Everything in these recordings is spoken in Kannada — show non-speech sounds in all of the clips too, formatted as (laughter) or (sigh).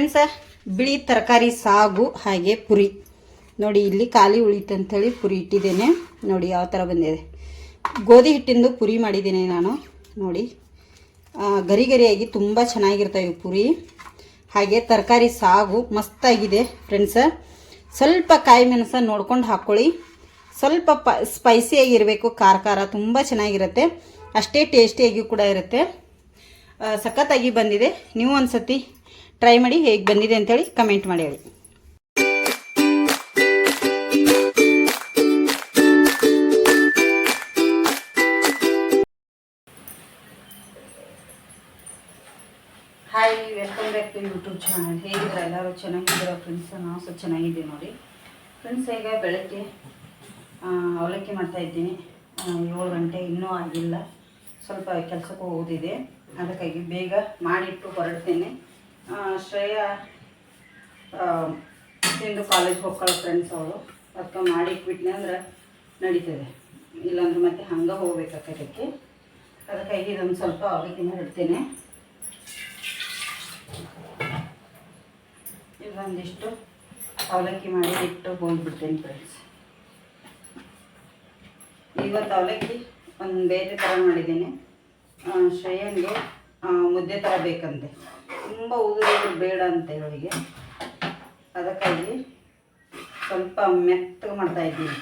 ಫ್ರೆಂಡ್ಸ ಬಿಳಿ ತರಕಾರಿ, ಸಾಗು, ಹಾಗೆ ಪುರಿ. ನೋಡಿ, ಇಲ್ಲಿ ಖಾಲಿ ಉಳಿತು ಅಂಥೇಳಿ ಪುರಿ ಇಟ್ಟಿದ್ದೇನೆ. ನೋಡಿ, ಯಾವ ಥರ ಬಂದಿದೆ. ಗೋಧಿ ಹಿಟ್ಟಿಂದು ಪುರಿ ಮಾಡಿದ್ದೀನಿ ನಾನು. ನೋಡಿ ಗರಿ ಗರಿಯಾಗಿ ತುಂಬ ಚೆನ್ನಾಗಿರ್ತವೆ ಪುರಿ. ಹಾಗೆ ತರಕಾರಿ, ಸಾಗು ಮಸ್ತಾಗಿದೆ ಫ್ರೆಂಡ್ಸ ಸ್ವಲ್ಪ ಕಾಯಿ ಮೆಣಸ ನೋಡ್ಕೊಂಡು ಹಾಕ್ಕೊಳ್ಳಿ ಸ್ವಲ್ಪ ಪ ಸ್ಪೈಸಿಯಾಗಿರಬೇಕು ಖಾರ ಖಾರ, ತುಂಬ ಚೆನ್ನಾಗಿರುತ್ತೆ. ಅಷ್ಟೇ ಟೇಸ್ಟಿಯಾಗಿ ಕೂಡ ಇರುತ್ತೆ. ಸಖತ್ತಾಗಿ ಬಂದಿದೆ. ನೀವು ಒಂದು ಸತಿ ಟ್ರೈ ಮಾಡಿ ಹೇಗೆ ಬಂದಿದೆ ಅಂತೇಳಿ ಕಮೆಂಟ್ ಮಾಡಿ ಹೇಳಿ. Hi welcome back to YouTube channel ಹೇಗಿದ್ರೆ ಎಲ್ಲರೂ? ಚೆನ್ನಾಗಿದ್ದೀರಾ ಫ್ರೆಂಡ್ಸ್ ನಾವು ಸಹ ಚೆನ್ನಾಗಿದ್ದೀವಿ ನೋಡಿ. ಫ್ರೆಂಡ್ಸ್ ಈಗ ಬೆಳಗ್ಗೆ ಅವಲಕ್ಕಿ ಮಾಡ್ತಾ ಇದ್ದೀನಿ. ಏಳು ಗಂಟೆ ಇನ್ನೂ ಆಗಿಲ್ಲ. ಸ್ವಲ್ಪ ಕೆಲಸಕ್ಕೆ ಹೋಗೋದಿದೆ. ಅದಕ್ಕಾಗಿ ಬೇಗ ಮಾಡಿಟ್ಟು ಹೊರಡ್ತೇನೆ. ಶ್ರೇಯಾ ಹಿಂದೂ ಕಾಲೇಜ್ಗೆ ಹೋಗ್ಕೊಳ್ಳೋ ಫ್ರೆಂಡ್ಸ್ ಅವರು. ಅದಕ್ಕೆ ಮಾಡಿಟ್ಬಿಟ್ನೆ ಅಂದ್ರೆ ನಡೀತದೆ. ಇಲ್ಲಾಂದ್ರೆ ಮತ್ತೆ ಹಂಗೆ ಹೋಗ್ಬೇಕಾಗಕ್ಕೆ ಅದಕ್ಕಾಗಿ ಇದೊಂದು ಸ್ವಲ್ಪ ಅವಲಕ್ಕಿ ಮಾಡಿಡ್ತೇನೆ ಇಲ್ಲೊಂದಿಷ್ಟು ಅವಲಕ್ಕಿ ಮಾಡಿ ಇಟ್ಟು ಹೋಗ್ಬಿಡ್ತೇನೆ ಫ್ರೆಂಡ್ಸ್ ಇವತ್ತು ಅವಲಕ್ಕಿ ಒಂದು ಬೇರೆ ಥರ ಮಾಡಿದ್ದೀನಿ. ಶ್ರೇಯನ್ಗೆ ಮುದ್ದೆ ಥರ ಬೇಕಂತೆ. ತುಂಬ ಉದುರೋದು ಬೇಡ ಅಂತ ಇವಳಿಗೆ ಅದಕ್ಕಾಗಿ ಸ್ವಲ್ಪ ಮೆತ್ತಗೆ ಮಾಡ್ತಾ ಇದ್ದೀನಿ.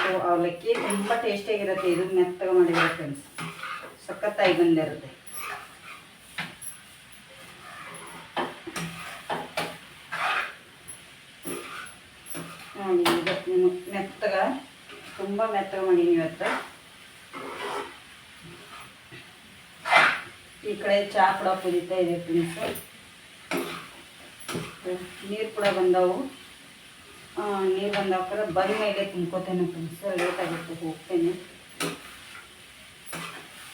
ಸೊ, ಅವಲಕ್ಕಿ ತುಂಬ ಟೇಸ್ಟಿಯಾಗಿರುತ್ತೆ ಇದು ಮೆತ್ತಗೆ ಮಾಡಿದ್ರೆ ಫ್ರೆಂಡ್ಸ್ ಸಖತ್ತಾಗಿ ಬಂದಿರುತ್ತೆ. ನೋಡಿ ಮೆತ್ತಗ, ತುಂಬ ಮೆತ್ತಗೆ ಮಾಡೀನಿ ಇವತ್ತು. ಈ ಕಡೆ ಚಹಾ ಕೂಡ ಕುದೀತಾ ಇದೆ ಫ್ರೆಂಡ್ಸ್ ನೀರು ಕೂಡ ಬಂದವು. ನೀರು ಬಂದಾಕ ಬರಿ ಮೇಲೆ ತುಂಬ್ಕೋತೇನೆ ಫ್ರೆಂಡ್ಸ್ ಲೇಟ್ ಆಗುತ್ತೆ, ಹೋಗ್ತೇನೆ.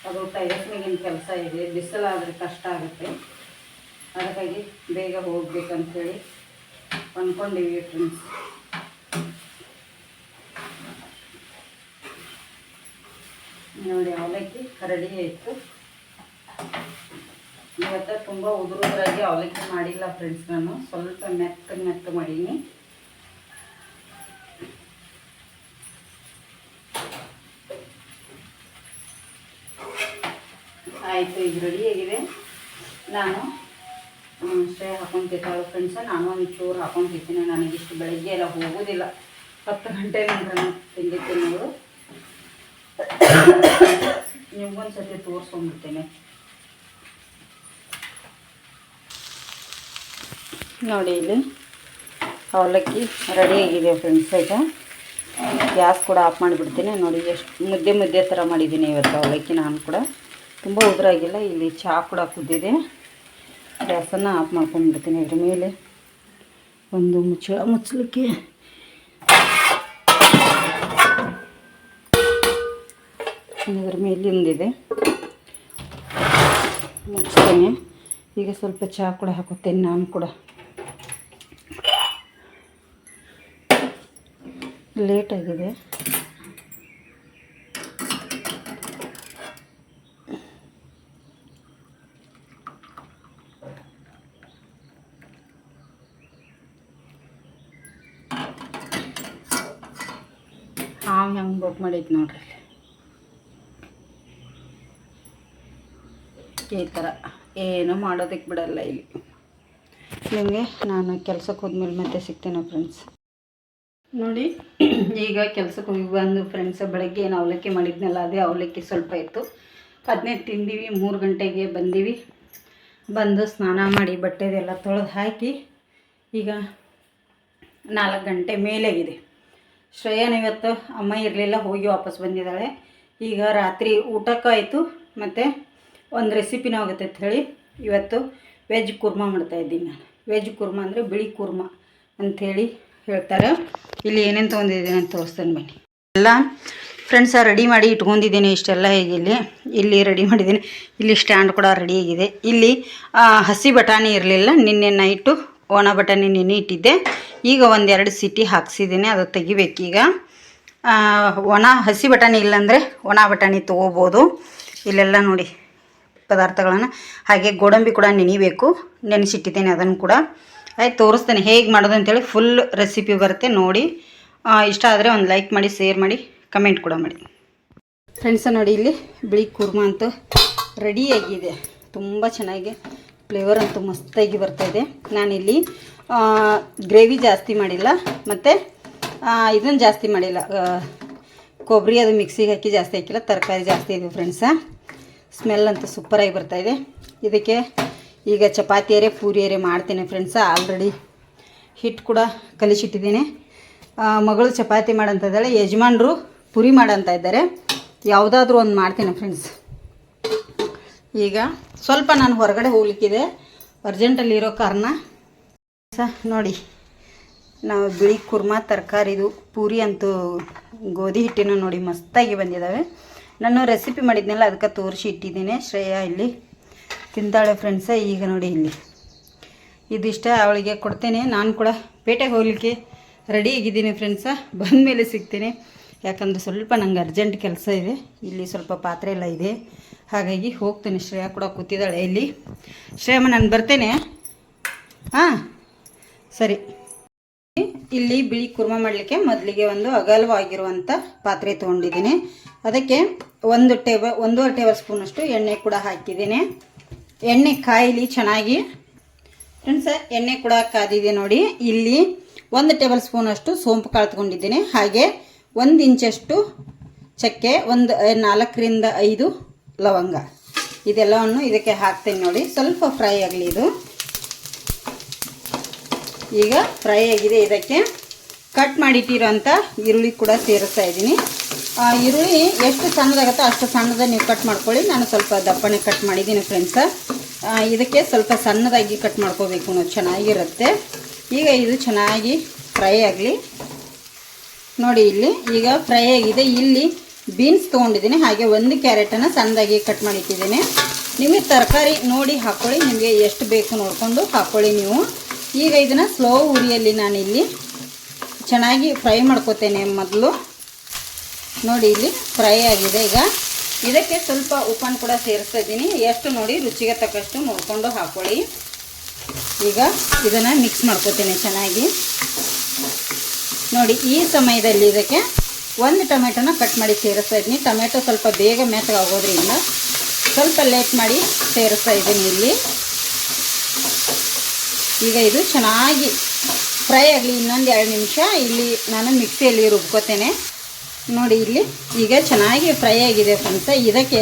ಅದು ಟೈರಸ್ ಮೇಗಿನ ಕೆಲಸ ಇದೆ ಬಿಸಿಲಾದರೆ ಕಷ್ಟ ಆಗುತ್ತೆ. ಅದಕ್ಕಾಗಿ ಬೇಗ ಹೋಗ್ಬೇಕಂತೇಳಿ ಅಂದ್ಕೊಂಡಿವಿ ಫ್ರೆಂಡ್ಸ್ ನೋಡಿ, ಅವಲಕ್ಕಿ ರೆಡಿ ಆಯಿತು. ಇವತ್ತು ತುಂಬ ಉದುರುದ್ರಾಗಿ ಅವಲಕ್ಕಿ ಮಾಡಿಲ್ಲ ಫ್ರೆಂಡ್ಸ್ ನಾನು. ಸ್ವಲ್ಪ ಮೆತ್ತ ಮೆತ್ತ ಮಾಡೀನಿ. ಆಯಿತು ಈಗ ರೆಡಿ ಆಗಿದೆ. ನಾನು ಶ್ರೇ ಹಾಕೊಂತಿದ್ದಾಳು ಫ್ರೆಂಡ್ಸ ನಾನು ಒಂದು ಚೂರು ಹಾಕೊಂತಿದ್ದೀನಿ ನನಗಿಷ್ಟು ಬೆಳಗ್ಗೆ ಎಲ್ಲ ಹೋಗೋದಿಲ್ಲ. ಹತ್ತು ಗಂಟೆ ನಂತರ ತಿಂದಿದ್ದೀನಿ ಅವರು (coughs) ನಿಮ್ಗೊಂದು ಸತಿ ತೋರಿಸ್ಕೊಂಡ್ಬಿಡ್ತೇನೆ. ನೋಡಿ ಇಲ್ಲಿ ಅವಲಕ್ಕಿ ರೆಡಿ ಆಗಿದೆ ಫ್ರೆಂಡ್ಸ್ ಈಗ ಗ್ಯಾಸ್ ಕೂಡ ಆಫ್ ಮಾಡಿಬಿಡ್ತೀನಿ. ನೋಡಿ ಎಷ್ಟು ಮುದ್ದೆ ಮುದ್ದೆ ಥರ ಮಾಡಿದ್ದೀನಿ ಇವತ್ತು ಅವಲಕ್ಕಿ ನಾನು ಕೂಡ. ತುಂಬ ಉದುರಾಗಿಲ್ಲ ಇಲ್ಲಿ ಚಹಾ ಕೂಡ ಕುದ್ದಿದೆ. ಗ್ಯಾಸನ್ನು ಆಫ್ ಮಾಡ್ಕೊಂಡ್ಬಿಡ್ತೀನಿ ಇದ್ರ ಮೇಲೆ. ಒಂದು ಮುಚ್ಚಳ ಮುಚ್ಚಲಿಕ್ಕೆ. ಇದ್ರ ಮೇಲಿಂದಿದೆ ಮುಚ್ತೇನೆ. ಈಗ ಸ್ವಲ್ಪ ಚಹಾ ಕೂಡ ಹಾಕುತ್ತೇನೆ ನಾನು ಕೂಡ. ಲೇಟ್ ಆಗಿದೆ. ಹಾವು ಹೆಂಗೆ ಬೊಕ್ ಮಾಡೈತೆ ನೋಡ್ರಿ. ಈ ಥರ ಏನೂ ಮಾಡೋದಕ್ಕೆ ಬಿಡಲ್ಲ ಇಲ್ಲಿ. ನಿಮಗೆ ನಾನು ಕೆಲಸಕ್ಕೆ ಹೋದ್ಮೇಲೆ ಮತ್ತೆ ಸಿಗ್ತೇನೆ ಫ್ರೆಂಡ್ಸ್ ನೋಡಿ, ಈಗ ಕೆಲ್ಸಕ್ಕೆ ಹೋಗಿ ಬಂದು ಫ್ರೆಂಡ್ಸ್ ಬೆಳಗ್ಗೆ ಏನು ಅವಲಕ್ಕಿ ಮಾಡಿದ್ನಲ್ಲ, ಅದೇ ಅವಲಕ್ಕಿ ಸ್ವಲ್ಪ ಇತ್ತು. ಅದನ್ನೇ ತಿಂದೀವಿ, ಮೂರು ಗಂಟೆಗೆ ಬಂದೀವಿ. ಬಂದು ಸ್ನಾನ ಮಾಡಿ ಬಟ್ಟೆದೆಲ್ಲ ತೊಳೆದು ಹಾಕಿ, ಈಗ ನಾಲ್ಕು ಗಂಟೆ ಮೇಲಾಗಿದೆ. ಶ್ರೇಯನ್ ಇವತ್ತು ಅಮ್ಮ ಇರಲಿಲ್ಲ, ಹೋಗಿ ವಾಪಸ್ ಬಂದಿದ್ದಾಳೆ. ಈಗ ರಾತ್ರಿ ಊಟಕ್ಕಾಯಿತು, ಮತ್ತು ಒಂದು ರೆಸಿಪಿನ ಆಗುತ್ತೆ ಹೇಳಿ ಇವತ್ತು ವೆಜ್ ಕುರ್ಮಾ ಮಾಡ್ತಾಯಿದ್ದೀನಿ ನಾನು. ವೆಜ್ ಕುರ್ಮಾ ಅಂದರೆ ಬಿಳಿ ಕುರ್ಮಾ ಅಂಥೇಳಿ ಹೇಳ್ತಾರೆ. ಇಲ್ಲಿ ಏನೇನು ತೊಗೊಂಡಿದ್ದೀನಿ ಅಂತ ತೋರಿಸ್ತೇನೆ ಬನ್ನಿ. ಎಲ್ಲ ಫ್ರೆಂಡ್ಸ ರೆಡಿ ಮಾಡಿ ಇಟ್ಕೊಂಡಿದ್ದೀನಿ ಇಷ್ಟೆಲ್ಲ ಈಗ ಇಲ್ಲಿ. ಇಲ್ಲಿ ರೆಡಿ ಮಾಡಿದ್ದೀನಿ. ಇಲ್ಲಿ ಸ್ಟ್ಯಾಂಡ್ ಕೂಡ ರೆಡಿ ಆಗಿದೆ. ಇಲ್ಲಿ ಹಸಿ ಬಟಾಣಿ ಇರಲಿಲ್ಲ. ನಿನ್ನೆ ನೈಟು ಒಣ ಬಟಾಣಿ ನೆನೆ ಇಟ್ಟಿದ್ದೆ. ಈಗ ಒಂದೆರಡು ಸಿಟಿ ಹಾಕ್ಸಿದ್ದೀನಿ. ಅದು ತೆಗಿಬೇಕೀಗ. ಒಣ, ಹಸಿ ಬಟಾಣಿ ಇಲ್ಲಾಂದರೆ ಒಣ ಬಟಾಣಿ ತೊಗೋಬೋದು. ಇಲ್ಲೆಲ್ಲ ನೋಡಿ ಪದಾರ್ಥಗಳನ್ನು. ಹಾಗೆ ಗೋಡಂಬಿ ಕೂಡ ನೆನಿಬೇಕು. ನೆನೆಸಿಟ್ಟಿದ್ದೇನೆ ಅದನ್ನು ಕೂಡ. ಆಯ್ತು, ತೋರಿಸ್ತೇನೆ ಹೇಗೆ ಮಾಡೋದು ಅಂತೇಳಿ. ಫುಲ್ ರೆಸಿಪಿ ಬರುತ್ತೆ, ನೋಡಿ. ಇಷ್ಟ ಆದರೆ ಒಂದು ಲೈಕ್ ಮಾಡಿ ಶೇರ್ ಮಾಡಿ ಕಮೆಂಟ್ ಕೂಡ ಮಾಡಿ. ಫ್ರೆಂಡ್ಸ ನೋಡಿ ಇಲ್ಲಿ ಬಿಳಿ ಕುರ್ಮ ಅಂತೂ ರೆಡಿಯಾಗಿದೆ ತುಂಬ ಚೆನ್ನಾಗಿ ಫ್ಲೇವರ್ ಅಂತೂ ಮಸ್ತಾಗಿ ಬರ್ತಾಯಿದೆ ನಾನಿಲ್ಲಿ ಗ್ರೇವಿ ಜಾಸ್ತಿ ಮಾಡಿಲ್ಲ. ಮತ್ತು ಇದನ್ನು ಜಾಸ್ತಿ ಮಾಡಿಲ್ಲ. ಕೊಬ್ಬರಿ ಅದು ಮಿಕ್ಸಿಗೆ ಹಾಕಿ ಜಾಸ್ತಿ ಹಾಕಿಲ್ಲ. ತರಕಾರಿ ಜಾಸ್ತಿ ಇದೆ ಫ್ರೆಂಡ್ಸ ಸ್ಮೆಲ್ ಅಂತೂ ಸೂಪರಾಗಿ ಬರ್ತಾಯಿದೆ ಇದಕ್ಕೆ ಈಗ ಚಪಾತಿಯರೆ, ಪೂರಿಯರೆ ಮಾಡ್ತೇನೆ ಫ್ರೆಂಡ್ಸ ಆಲ್ರೆಡಿ ಹಿಟ್ಟು ಕೂಡ ಕಲಿಸಿಟ್ಟಿದ್ದೀನಿ. ಮಗಳು ಚಪಾತಿ ಮಾಡೋಂಥ ಇದ್ದಾಳೆ ಯಜಮಾನ್ರು ಪುರಿ ಮಾಡೋಂಥ ಇದ್ದಾರೆ. ಯಾವುದಾದ್ರೂ ಒಂದು ಮಾಡ್ತೀನಿ ಫ್ರೆಂಡ್ಸ್ ಈಗ ಸ್ವಲ್ಪ ನಾನು ಹೊರಗಡೆ ಹೋಗ್ಲಿಕ್ಕಿದೆ. ಅರ್ಜೆಂಟಲ್ಲಿ ಇರೋ ಕಾರಣ. ಸ, ನೋಡಿ, ನಾವು ಬಿಳಿ ಕುರ್ಮಾ ತರಕಾರಿದು ಪೂರಿ ಅಂತೂ ಗೋಧಿ ಹಿಟ್ಟಿನ ನೋಡಿ ಮಸ್ತಾಗಿ ಬಂದಿದ್ದಾವೆ ನಾನು ರೆಸಿಪಿ ಮಾಡಿದ್ನೆಲ್ಲ, ಅದಕ್ಕೆ ತೋರಿಸಿ ಇಟ್ಟಿದ್ದೀನಿ. ಶ್ರೇಯಾ ಇಲ್ಲಿ ತಿಂತಾಳೆ ಫ್ರೆಂಡ್ಸ ಈಗ ನೋಡಿ ಇಲ್ಲಿ. ಇದಿಷ್ಟ ಅವಳಿಗೆ ಕೊಡ್ತೇನೆ. ನಾನು ಕೂಡ ಪೇಟೆಗೆ ಹೋಗ್ಲಿಕ್ಕೆ ರೆಡಿ ಆಗಿದ್ದೀನಿ ಫ್ರೆಂಡ್ಸ ಬಂದಮೇಲೆ ಸಿಗ್ತೀನಿ. ಯಾಕಂದರೆ ಸ್ವಲ್ಪ ನಂಗೆ ಅರ್ಜೆಂಟ್ ಕೆಲಸ ಇದೆ. ಇಲ್ಲಿ ಸ್ವಲ್ಪ ಪಾತ್ರೆ ಎಲ್ಲ ಇದೆ. ಹಾಗಾಗಿ ಹೋಗ್ತೇನೆ. ಶ್ರೇಯಾ ಕೂಡ ಕೂತಿದ್ದಾಳೆ ಇಲ್ಲಿ. ಶ್ರೇಯಮ್ಮ, ನಾನು ಬರ್ತೇನೆ. ಹಾಂ, ಸರಿ. ಇಲ್ಲಿ ಬಿಳಿ ಕುರ್ಮ ಮಾಡಲಿಕ್ಕೆ ಮೊದಲಿಗೆ ಒಂದು ಅಗಲವಾಗಿರುವಂಥ ಪಾತ್ರೆ ತೊಗೊಂಡಿದ್ದೀನಿ. ಅದಕ್ಕೆ ಒಂದು ಟೇಬಲ್ ಒಂದೂವರೆ ಟೇಬಲ್ ಸ್ಪೂನಷ್ಟು ಎಣ್ಣೆ ಕೂಡ ಹಾಕಿದ್ದೀನಿ. ಎಣ್ಣೆ ಕಾಯಿಲಿ ಚೆನ್ನಾಗಿ. ಫ್ರೆಂಡ್ಸ್ ಎಣ್ಣೆ ಕೂಡ ಕಾದಿದೆ ನೋಡಿ. ಇಲ್ಲಿ ಒಂದು ಟೇಬಲ್ ಸ್ಪೂನಷ್ಟು ಸೋಂಪು ಕಾಳು ಹಾಗೆ ಒಂದು ಇಂಚಷ್ಟು ಚಕ್ಕೆ, ಒಂದು ನಾಲ್ಕರಿಂದ ಐದು ಲವಂಗ. ಇದೆಲ್ಲವನ್ನು ಇದಕ್ಕೆ ಹಾಕ್ತೇನೆ ನೋಡಿ. ಸ್ವಲ್ಪ ಫ್ರೈ ಆಗಲಿ ಇದು. ಈಗ ಫ್ರೈ ಆಗಿದೆ ಇದಕ್ಕೆ. ಕಟ್ ಮಾಡಿಟ್ಟಿರೋಂಥ ಈರುಳ್ಳಿ ಕೂಡ ಸೇರಿಸ್ತಾ ಇದ್ದೀನಿ. ಈರುಳ್ಳಿ ಎಷ್ಟು ಸಣ್ಣದಾಗುತ್ತೋ ಅಷ್ಟು ಸಣ್ಣದ ನೀವು ಕಟ್ ಮಾಡ್ಕೊಳ್ಳಿ. ನಾನು ಸ್ವಲ್ಪ ದಪ್ಪನೆ ಕಟ್ ಮಾಡಿದ್ದೀನಿ ಫ್ರೆಂಡ್ಸ ಇದಕ್ಕೆ ಸ್ವಲ್ಪ ಸಣ್ಣದಾಗಿ ಕಟ್ ಮಾಡ್ಕೋಬೇಕು ನೋಡಿ ಚೆನ್ನಾಗಿರುತ್ತೆ. ಈಗ ಇದು ಚೆನ್ನಾಗಿ ಫ್ರೈ ಆಗಲಿ. ನೋಡಿ ಇಲ್ಲಿ, ಈಗ ಫ್ರೈ ಆಗಿದೆ. ಇಲ್ಲಿ ಬೀನ್ಸ್ ತೊಗೊಂಡಿದ್ದೀನಿ. ಹಾಗೆ ಒಂದು ಕ್ಯಾರೆಟನ್ನು ಸಣ್ಣದಾಗಿ ಕಟ್ ಮಾಡಿಟ್ಟಿದ್ದೀನಿ. ನಿಮಗೆ ತರಕಾರಿ ನೋಡಿ ಹಾಕ್ಕೊಳ್ಳಿ ನಿಮಗೆ ಎಷ್ಟು ಬೇಕು ನೋಡಿಕೊಂಡು ಹಾಕ್ಕೊಳ್ಳಿ ನೀವು. ಈಗ ಇದನ್ನು ಸ್ಲೋ ಉರಿಯಲ್ಲಿ ನಾನಿಲ್ಲಿ ಚೆನ್ನಾಗಿ ಫ್ರೈ ಮಾಡ್ಕೋತೇನೆ ಮೊದಲು. ನೋಡಿ ಇಲ್ಲಿ ಫ್ರೈ ಆಗಿದೆ ಈಗ. ಇದಕ್ಕೆ ಸ್ವಲ್ಪ ಉಪ್ಪನ್ನು ಕೂಡ ಸೇರಿಸ್ತಾ ಇದ್ದೀನಿ. ಎಷ್ಟು ನೋಡಿ ರುಚಿಗೆ ತಕ್ಕಷ್ಟು ನೋಡಿಕೊಂಡು ಹಾಕ್ಕೊಳ್ಳಿ ಈಗ ಇದನ್ನು ಮಿಕ್ಸ್ ಮಾಡ್ಕೋತೀನಿ ಚೆನ್ನಾಗಿ. ನೋಡಿ, ಈ ಸಮಯದಲ್ಲಿ ಇದಕ್ಕೆ ಒಂದು ಟೊಮೆಟೊನ ಕಟ್ ಮಾಡಿ ಸೇರಿಸ್ತಾ ಇದ್ದೀನಿ. ಟೊಮೆಟೊ ಸ್ವಲ್ಪ ಬೇಗ ಮೆತ್ತಗಾಗೋದ್ರಿಂದ ಸ್ವಲ್ಪ ಲೇಟ್ ಮಾಡಿ ಸೇರಿಸ್ತಾ ಇದ್ದೀನಿ ಇಲ್ಲಿ. ಈಗ ಇದು ಚೆನ್ನಾಗಿ ಫ್ರೈ ಆಗಲಿ ಇನ್ನೊಂದು ಎರಡು ನಿಮಿಷ. ಇಲ್ಲಿ ನಾನು ಮಿಕ್ಸಿಯಲ್ಲಿ ರುಬ್ಕೋತೇನೆ. ನೋಡಿ ಇಲ್ಲಿ, ಈಗ ಚೆನ್ನಾಗಿ ಫ್ರೈ ಆಗಿದೆ ಫ್ರೆಂಡ್ಸ. ಇದಕ್ಕೆ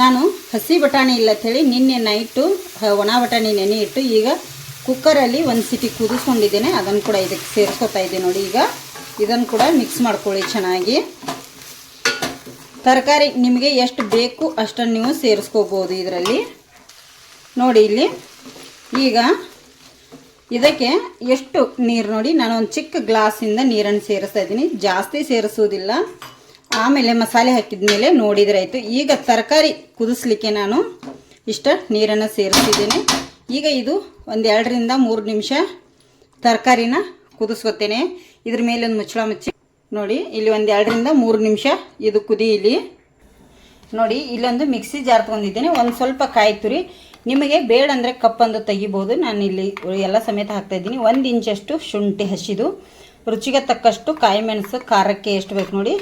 ನಾನು ಹಸಿ ಬಟಾಣಿ ಇಲ್ಲ ಹೇಳಿ ನಿನ್ನೆ ನೈಟು ಒಣ ಬಟಾಣಿ ನೆನೆ ಇಟ್ಟು ಈಗ ಕುಕ್ಕರಲ್ಲಿ ಒಂದು ಸಿಟಿ ಕುದಿಸ್ಕೊಂಡಿದ್ದೇನೆ. ಅದನ್ನು ಕೂಡ ಇದಕ್ಕೆ ಸೇರಿಸ್ಕೊತಾ ಇದ್ದೀನಿ ನೋಡಿ ಈಗ. ಇದನ್ನು ಕೂಡ ಮಿಕ್ಸ್ ಮಾಡ್ಕೊಳ್ಳಿ ಚೆನ್ನಾಗಿ. ತರಕಾರಿ ನಿಮಗೆ ಎಷ್ಟು ಬೇಕು ಅಷ್ಟನ್ನು ನೀವು ಸೇರಿಸ್ಕೋಬೋದು ಇದರಲ್ಲಿ. ನೋಡಿ ಇಲ್ಲಿ ಈಗ ಇದಕ್ಕೆ ಎಷ್ಟು ನೀರು ನೋಡಿ ನಾನು ಒಂದು ಚಿಕ್ಕ ಗ್ಲಾಸಿಂದ ನೀರನ್ನು ಸೇರಿಸ್ತಾ ಇದ್ದೀನಿ. ಜಾಸ್ತಿ ಸೇರಿಸೋದಿಲ್ಲ ಆಮೇಲೆ ಮಸಾಲೆ ಹಾಕಿದ ಮೇಲೆ ನೋಡಿದರೆ ಆಯಿತು. ಈಗ ತರಕಾರಿ ಕುದಿಸ್ಲಿಕ್ಕೆ ನಾನು ಇಷ್ಟ ನೀರನ್ನು ಸೇರಿಸ್ತಿದ್ದೀನಿ. ಈಗ ಇದು ಒಂದು ಎರಡರಿಂದ ಮೂರು ನಿಮಿಷ ತರಕಾರಿನ ಕುದಿಸ್ಕೊತೇನೆ. ಇದ್ರ ಮೇಲೆ ಒಂದು ಮುಚ್ಚಳ ಮುಚ್ಚಿ. ನೋಡಿ, ಇಲ್ಲಿ ಒಂದು ಎರಡರಿಂದ ಮೂರು ನಿಮಿಷ ಇದು ಕುದೀಲಿ ನೋಡಿ, ಇಲ್ಲೊಂದು ಮಿಕ್ಸಿ ಜಾರ್ ತೊಗೊಂಡಿದ್ದೇನೆ. ಒಂದು ಸ್ವಲ್ಪ ಕಾಯಿ ತುರಿ. ನಿಮಗೆ ಬೇಡ ಅಂದರೆ ಕಪ್ಪಂದು ತೆಗಿಬೋದು. ಇಲ್ಲಿ ಎಲ್ಲ ಸಮೇತ ಹಾಕ್ತಾ ಇದ್ದೀನಿ. ಒಂದು ಇಂಚಷ್ಟು ಶುಂಠಿ ಹಸಿದು, ರುಚಿಗೆ ತಕ್ಕಷ್ಟು ಕಾಯಿ ಮೆಣಸು, ಖಾರಕ್ಕೆ ಎಷ್ಟು ಬೇಕು ನೋಡಿ.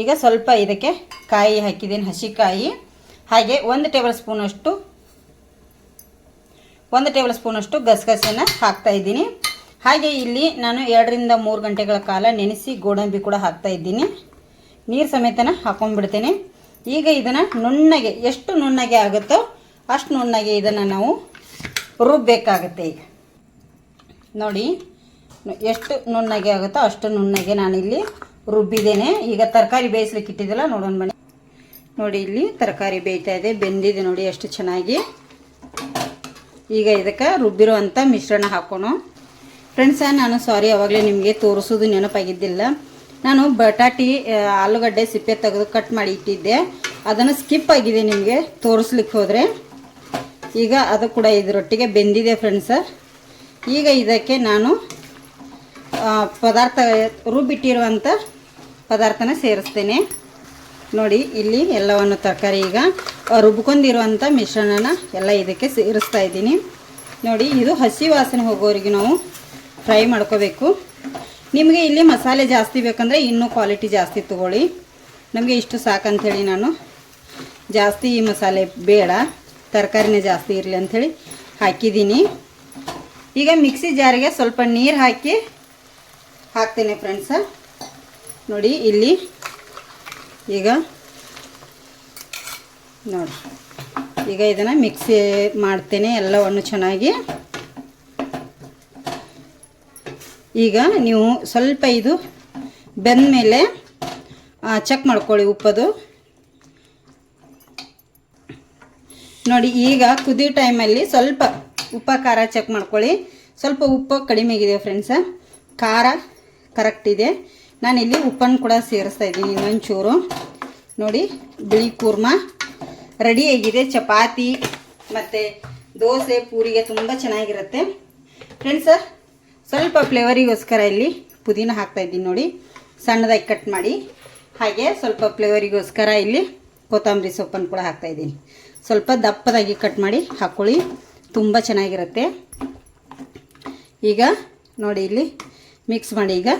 ಈಗ ಸ್ವಲ್ಪ ಇದಕ್ಕೆ ಕಾಯಿ ಹಾಕಿದ್ದೀನಿ ಹಸಿಕಾಯಿ ಹಾಗೆ ಒಂದು ಟೇಬಲ್ ಸ್ಪೂನಷ್ಟು ಒಂದು ಟೇಬಲ್ ಸ್ಪೂನಷ್ಟು ಗಸಗಸೆನ ಹಾಕ್ತಾ ಇದ್ದೀನಿ. ಹಾಗೆ ಇಲ್ಲಿ ನಾನು ಎರಡರಿಂದ ಮೂರು ಗಂಟೆಗಳ ಕಾಲ ನೆನೆಸಿ ಗೋಡಂಬಿ ಕೂಡ ಹಾಕ್ತಾ ಇದ್ದೀನಿ. ನೀರು ಸಮೇತನ ಹಾಕೊಂಡ್ಬಿಡ್ತೇನೆ. ಈಗ ಇದನ್ನು ನುಣ್ಣಗೆ, ಎಷ್ಟು ನುಣ್ಣಗೆ ಆಗುತ್ತೋ ಅಷ್ಟು ನುಣ್ಣಗೆ ಇದನ್ನು ನಾವು ರುಬ್ಬಬೇಕಾಗತ್ತೆ ಈಗ. ನೋಡಿ, ಎಷ್ಟು ನುಣ್ಣಗೆ ಆಗುತ್ತೋ ಅಷ್ಟು ನುಣ್ಣಗೆ ನಾನಿಲ್ಲಿ ರುಬ್ಬಿದ್ದೇನೆ. ಈಗ ತರಕಾರಿ ಬೇಯಿಸ್ಲಿಕ್ಕೆ ಇಟ್ಟಿದ್ದಲ್ಲ, ನೋಡೋಣ ಬನ್ನಿ. ನೋಡಿ, ಇಲ್ಲಿ ತರಕಾರಿ ಬೇಯ್ತಾ ಇದೆ, ಬೆಂದಿದೆ ನೋಡಿ ಎಷ್ಟು ಚೆನ್ನಾಗಿ. ಈಗ ಇದಕ್ಕೆ ರುಬ್ಬಿರುವಂಥ ಮಿಶ್ರಣ ಹಾಕೋಣ. ಫ್ರೆಂಡ್ಸ ನಾನು ಸಾರಿ ಅವಾಗಲೇ ನಿಮಗೆ ತೋರಿಸೋದು ನೆನಪಾಗಿದ್ದಿಲ್ಲ. ನಾನು ಬಟಾಟಿ ಆಲೂಗಡ್ಡೆ ಸಿಪ್ಪೆ ತೆಗೆದು ಕಟ್ ಮಾಡಿ ಇಟ್ಟಿದ್ದೆ. ಅದನ್ನು ಸ್ಕಿಪ್ ಆಗಿದೆ ನಿಮಗೆ ತೋರಿಸ್ಲಿಕ್ಕೆ ಹೋದರೆ. ಈಗ ಅದು ಕೂಡ ಇದರೊಟ್ಟಿಗೆ ಬೆಂದಿದೆ ಫ್ರೆಂಡ್ಸ ಈಗ ಇದಕ್ಕೆ ನಾನು ಪದಾರ್ಥ ರುಬ್ಬಿಟ್ಟಿರುವಂಥ ಪದಾರ್ಥನ ಸೇರಿಸ್ತೇನೆ. ನೋಡಿ, ಇಲ್ಲಿ ಎಲ್ಲವನ್ನು ತರಕಾರಿ ಈಗ ರುಬ್ಕೊಂಡಿರುವಂಥ ಮಿಶ್ರಣನ ಎಲ್ಲ ಇದಕ್ಕೆ ಸೇರಿಸ್ತಾ ಇದ್ದೀನಿ. ನೋಡಿ, ಇದು ಹಸಿ ವಾಸನೆ ಹೋಗೋರಿಗೆ ನಾವು ಫ್ರೈ ಮಾಡ್ಕೋಬೇಕು. ನಿಮಗೆ ಇಲ್ಲಿ ಮಸಾಲೆ ಜಾಸ್ತಿ ಬೇಕಂದರೆ ಇನ್ನೂ ಕ್ವಾಲಿಟಿ ಜಾಸ್ತಿ ತೊಗೊಳ್ಳಿ. ನಮಗೆ ಇಷ್ಟು ಸಾಕಂಥೇಳಿ ನಾನು ಜಾಸ್ತಿ ಈ ಮಸಾಲೆ ಬೇಡ. ತರಕಾರಿನೇ ಜಾಸ್ತಿ ಇರಲಿ ಅಂಥೇಳಿ ಹಾಕಿದ್ದೀನಿ. ಈಗ ಮಿಕ್ಸಿ ಜಾರಿಗೆ ಸ್ವಲ್ಪ ನೀರು ಹಾಕಿ ಹಾಕ್ತೇನೆ ಫ್ರೆಂಡ್ಸ ನೋಡಿ ಇಲ್ಲಿ ಈಗ ನೋಡಿ. ಈಗ ಇದನ್ನು ಮಿಕ್ಸಿ ಮಾಡ್ತೇನೆ ಎಲ್ಲವನ್ನು ಚೆನ್ನಾಗಿ. ಈಗ ನೀವು ಸ್ವಲ್ಪ ಇದು ಬೆಂದ ಮೇಲೆ ಚೆಕ್ ಮಾಡ್ಕೊಳ್ಳಿ ಉಪ್ಪದು. ನೋಡಿ, ಈಗ ಕುದಿ ಟೈಮಲ್ಲಿ ಸ್ವಲ್ಪ ಉಪ್ಪ, ಖಾರ ಚೆಕ್ ಮಾಡ್ಕೊಳ್ಳಿ. ಸ್ವಲ್ಪ ಉಪ್ಪು ಕಡಿಮೆ ಆಗಿದೆ ಫ್ರೆಂಡ್ಸ ಖಾರ ಕರೆಕ್ಟ್ ಇದೆ. ನಾನಿಲ್ಲಿ ಉಪ್ಪನ್ನು ಕೂಡ ಸೇರಿಸ್ತಾ ಇದ್ದೀನಿ ಇನ್ನೊಂಚೂರು. ನೋಡಿ, ಬಿಳಿ ಕೂರ್ಮ ರೆಡಿಯಾಗಿದೆ ಚಪಾತಿ ಮತ್ತು ದೋಸೆ, ಪೂರಿಗೆ ತುಂಬ ಚೆನ್ನಾಗಿರುತ್ತೆ. ಫ್ರೆಂಡ್ಸ ಸ್ವಲ್ಪ ಫ್ಲೇವರಿಗೋಸ್ಕರ ಇಲ್ಲಿ ಪುದೀನ ಹಾಕ್ತಾ ಇದ್ದೀನಿ ನೋಡಿ. ಸಣ್ಣದಾಗಿ ಕಟ್ ಮಾಡಿ. ಹಾಗೆ ಸ್ವಲ್ಪ ಫ್ಲೇವರಿಗೋಸ್ಕರ ಇಲ್ಲಿ ಕೊತ್ತಂಬರಿ ಸೊಪ್ಪನ್ನು ಕೂಡ ಹಾಕ್ತಾ ಇದ್ದೀನಿ. ಸ್ವಲ್ಪ ದಪ್ಪದಾಗಿ ಕಟ್ ಮಾಡಿ ಹಾಕ್ಕೊಳ್ಳಿ ತುಂಬ ಚೆನ್ನಾಗಿರುತ್ತೆ. ಈಗ ನೋಡಿ ಇಲ್ಲಿ ಮಿಕ್ಸ್ ಮಾಡಿ ಈಗ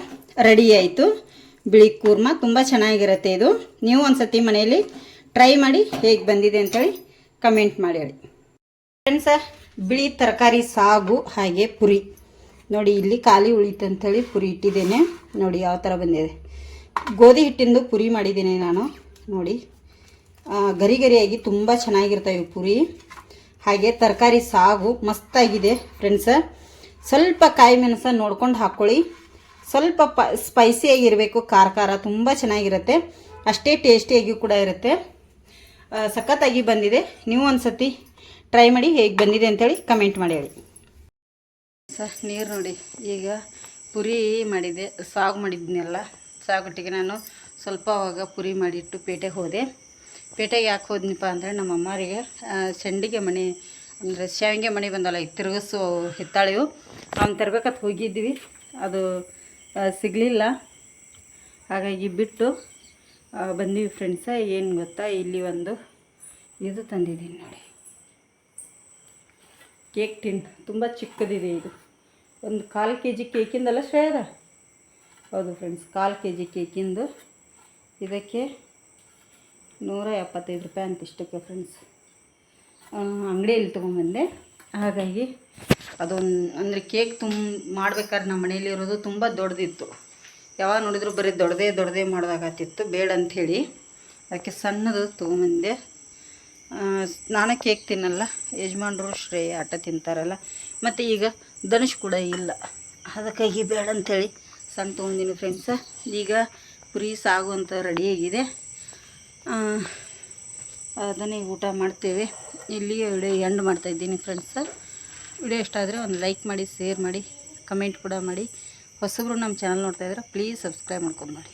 ರೆಡಿ ಆಯಿತು. ಬಿಳಿ ಕೂರ್ಮ ತುಂಬ ಚೆನ್ನಾಗಿರುತ್ತೆ ಇದು. ನೀವು ಒಂದು ಸತಿ ಮನೆಯಲ್ಲಿ ಟ್ರೈ ಮಾಡಿ ಹೇಗೆ ಬಂದಿದೆ ಅಂತೇಳಿ ಕಮೆಂಟ್ ಮಾಡಿ ಹೇಳಿ. ಫ್ರೆಂಡ್ಸ ಬಿಳಿ ತರಕಾರಿ ಸಾಗು ಹಾಗೆ ಪುರಿ. ನೋಡಿ ಇಲ್ಲಿ ಖಾಲಿ ಉಳಿತಂಥೇಳಿ ಪುರಿ ಇಟ್ಟಿದ್ದೇನೆ. ನೋಡಿ ಯಾವ ಥರ ಬಂದಿದೆ. ಗೋಧಿ ಹಿಟ್ಟಿಂದು ಪುರಿ ಮಾಡಿದ್ದೀನಿ ನಾನು. ನೋಡಿ. ಗರಿ ಗರಿಯಾಗಿ ತುಂಬ ಚೆನ್ನಾಗಿರ್ತವೆ ಪುರಿ. ಹಾಗೆ ತರಕಾರಿ ಸಾಗು ಮಸ್ತಾಗಿದೆ ಫ್ರೆಂಡ್ಸ ಸ್ವಲ್ಪ ಕಾಯಿ ಮೆಣಸ ನೋಡ್ಕೊಂಡು ಹಾಕ್ಕೊಳ್ಳಿ ಸ್ವಲ್ಪ ಪ ಸ್ಪೈಸಿಯಾಗಿರಬೇಕು ಖಾರ ಖಾರ, ತುಂಬ ಚೆನ್ನಾಗಿರುತ್ತೆ. ಅಷ್ಟೇ ಟೇಸ್ಟಿಯಾಗಿ ಕೂಡ ಇರುತ್ತೆ. ಸಖತ್ತಾಗಿ ಬಂದಿದೆ. ನೀವು ಒಂದು ಸತಿ ಟ್ರೈ ಮಾಡಿ ಹೇಗೆ ಬಂದಿದೆ ಅಂತೇಳಿ ಕಮೆಂಟ್ ಮಾಡಿ ಹೇಳಿ. ಸರ್ ನೀರು ನೋಡಿ, ಈಗ ಪುರಿ ಮಾಡಿದೆ, ಸಾಗು ಮಾಡಿದ್ನೆಲ್ಲ ಸಾಗೊಟ್ಟಿಗೆ ನಾನು ಸ್ವಲ್ಪ ಅವಾಗ ಪುರಿ ಮಾಡಿಟ್ಟು ಪೇಟೆಗೆ ಹೋದೆ. ಪೇಟೆಗೆ ಯಾಕೆ ಹೋದ್ನಪ್ಪ ಅಂದರೆ ನಮ್ಮ ಅಮ್ಮರಿಗೆ ಸೆಂಡಿಗೆ ಮಣಿ, ಅಂದರೆ ಶಾವಿಗೆ ಮಣಿ ಬಂದಲ್ಲ ಈಗ ತಿರುಗಿಸು ಹಿತ್ತಾಳೆವು ಅವ್ನು ತರ್ಬೇಕಂತ ಹೋಗಿದ್ವಿ. ಅದು ಸಿಗಲಿಲ್ಲ. ಹಾಗಾಗಿ ಬಿಟ್ಟು ಬಂದೀವಿ ಫ್ರೆಂಡ್ಸ ಏನು ಗೊತ್ತಾ? ಇಲ್ಲಿ ಒಂದು ಇದು ತಂದಿದ್ದೀನಿ ನೋಡಿ. Cake tin. ತುಂಬ ಚಿಕ್ಕದಿದೆ ಇದು. ಒಂದು ಕಾಲು ಕೆ ಜಿ ಕೇಕಿಂದಲ್ಲ ಶ್ರೇಯದ? ಹೌದು ಫ್ರೆಂಡ್ಸ್ ಕಾಲು ಕೆ ಜಿ ಕೇಕಿಂದು. ಇದಕ್ಕೆ ನೂರ ಎಪ್ಪತ್ತೈದು ರೂಪಾಯಿ ಅಂತ ಇಷ್ಟಕ್ಕೆ ಫ್ರೆಂಡ್ಸ್ ಅಂಗಡಿಯಲ್ಲಿ ತೊಗೊಂಬಂದೆ ಹಾಗಾಗಿ ಅದೊಂದು, ಅಂದರೆ ಕೇಕ್ ತುಂಬ ಮಾಡ್ಬೇಕಾದ್ರೆ ನಮ್ಮ ಮನೇಲಿ ಇರೋದು ತುಂಬ ದೊಡ್ಡದಿತ್ತು ಯಾವಾಗ ನೋಡಿದ್ರು ಬರೀ ದೊಡ್ಡದೇ ದೊಡ್ಡದೇ ಮಾಡೋದಾಗತ್ತಿತ್ತು ಬೇಡ ಅಂಥೇಳಿ ಅದಕ್ಕೆ ಸಣ್ಣದು ತೊಗೊಂಬಂದೆ ನಾನು ಕೇಕ್ ತಿನ್ನಲ್ಲ, ಯಜಮಾನ್ರು ಶ್ರೇಯ ಆಟ ತಿಂತಾರಲ್ಲ, ಮತ್ತು ಈಗ ಧನುಷ್ ಕೂಡ ಇಲ್ಲ. ಅದಕ್ಕಾಗಿ ಬೇಡ ಅಂಥೇಳಿ ಸಣ್ಣ ತೊಗೊಂಡಿನಿ ಫ್ರೆಂಡ್ಸ ಈಗ ಪುರಿ ಸಾಗು ಅಂತ ರೆಡಿಯಾಗಿದೆ ಅದನ್ನೇ ಊಟ ಮಾಡ್ತೇವೆ. ಇಲ್ಲಿ ವಿಡಿಯೋ ಎಂಡ್ ಮಾಡ್ತಾಯಿದ್ದೀನಿ ಫ್ರೆಂಡ್ಸ್ ವಿಡಿಯೋ ಇಷ್ಟ ಆದರೆ ಒಂದು ಲೈಕ್ ಮಾಡಿ ಶೇರ್ ಮಾಡಿ ಕಮೆಂಟ್ ಕೂಡ ಮಾಡಿ. ಹೊಸಬ್ರು ನಮ್ಮ ಚಾನಲ್ ನೋಡ್ತಾಯಿದ್ರೆ ಪ್ಲೀಸ್ ಸಬ್ಸ್ಕ್ರೈಬ್ ಮಾಡ್ಕೊಂಡು ಮಾಡಿ.